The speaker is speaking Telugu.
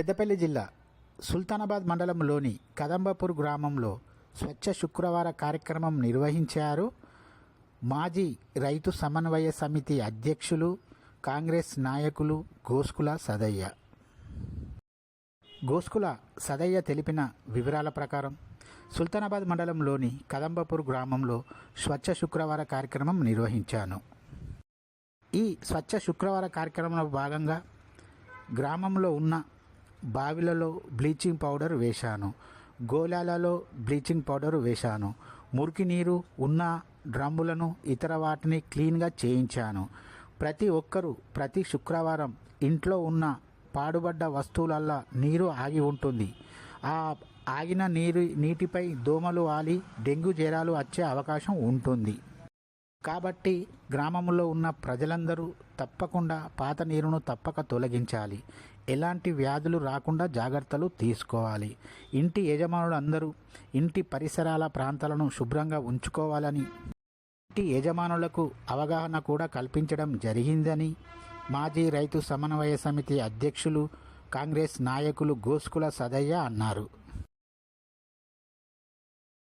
పెద్దపల్లి జిల్లా సుల్తానాబాద్ మండలంలోని కదంబపూర్ గ్రామంలో స్వచ్ఛ శుక్రవార కార్యక్రమం నిర్వహించారు మాజీ రైతు సమన్వయ సమితి అధ్యక్షులు కాంగ్రెస్ నాయకులు గోస్కుల సదయ్య. గోస్కుల సదయ్య తెలిపిన వివరాల ప్రకారం సుల్తానాబాద్ మండలంలోని కదంబపూర్ గ్రామంలో స్వచ్ఛ శుక్రవార కార్యక్రమం నిర్వహించాను. ఈ స్వచ్ఛ శుక్రవార కార్యక్రమంలో భాగంగా గ్రామంలో ఉన్న బావిలలో బ్లీచింగ్ పౌడర్ వేశాను. గోళాలలో బ్లీచింగ్ పౌడర్ వేశాను. మురికి నీరు ఉన్న డ్రమ్ములను ఇతర వాటిని క్లీన్గా చేయించాను. ప్రతి ఒక్కరూ ప్రతి శుక్రవారం ఇంట్లో ఉన్న పాడుబడ్డ వస్తువులల్లా నీరు ఆగి ఉంటుంది. ఆ ఆగిన నీరు నీటిపై దోమలు వాలి డెంగ్యూ జ్వరాలు వచ్చే అవకాశం ఉంటుంది. కాబట్టి గ్రామంలో ఉన్న ప్రజలందరూ తప్పకుండా పాత నీరును తప్పక తొలగించాలి. ఎలాంటి వ్యాధులు రాకుండా జాగ్రత్తలు తీసుకోవాలి. ఇంటి యజమానులు అందరూ ఇంటి పరిసరాల ప్రాంతాలను శుభ్రంగా ఉంచుకోవాలని ఇంటి యజమానులకు అవగాహన కూడా కల్పించడం జరిగిందని మాజీ రైతు సమన్వయ సమితి అధ్యక్షులు కాంగ్రెస్ నాయకులు గోస్కుల సదయ్య అన్నారు.